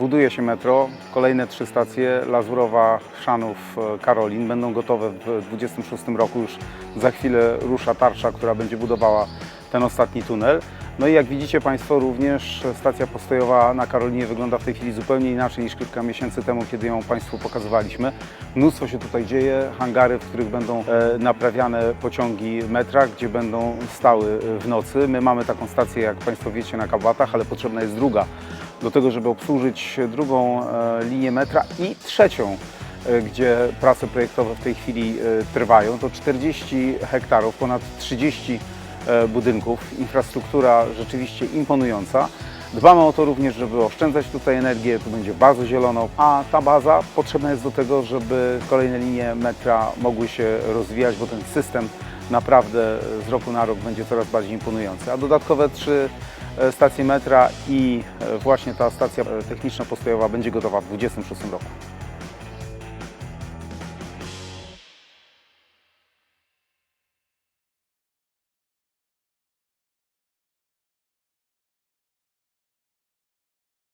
Buduje się metro, kolejne trzy stacje, Lazurowa, Chrzanów, e, Karolin będą gotowe w 2026 roku. Już za chwilę rusza tarsza, która będzie budowała ten ostatni tunel. No i jak widzicie Państwo również stacja postojowa na Karolinie wygląda w tej chwili zupełnie inaczej niż kilka miesięcy temu, kiedy ją Państwu pokazywaliśmy. Mnóstwo się tutaj dzieje, hangary, w których będą e, naprawiane pociągi metra, gdzie będą stały e, w nocy. My mamy taką stację, jak Państwo wiecie, na Kabłatach, ale potrzebna jest druga do tego, żeby obsłużyć drugą e, linię metra i trzecią, e, gdzie prace projektowe w tej chwili e, trwają. To 40 hektarów, ponad 30 e, budynków, infrastruktura rzeczywiście imponująca. Dbamy o to również, żeby oszczędzać tutaj energię, tu będzie bardzo zielono, a ta baza potrzebna jest do tego, żeby kolejne linie metra mogły się rozwijać, bo ten system naprawdę z roku na rok będzie coraz bardziej imponujący. A dodatkowe trzy e, stacje metra i e, właśnie ta stacja e, techniczna postojowa będzie gotowa w 2026 roku.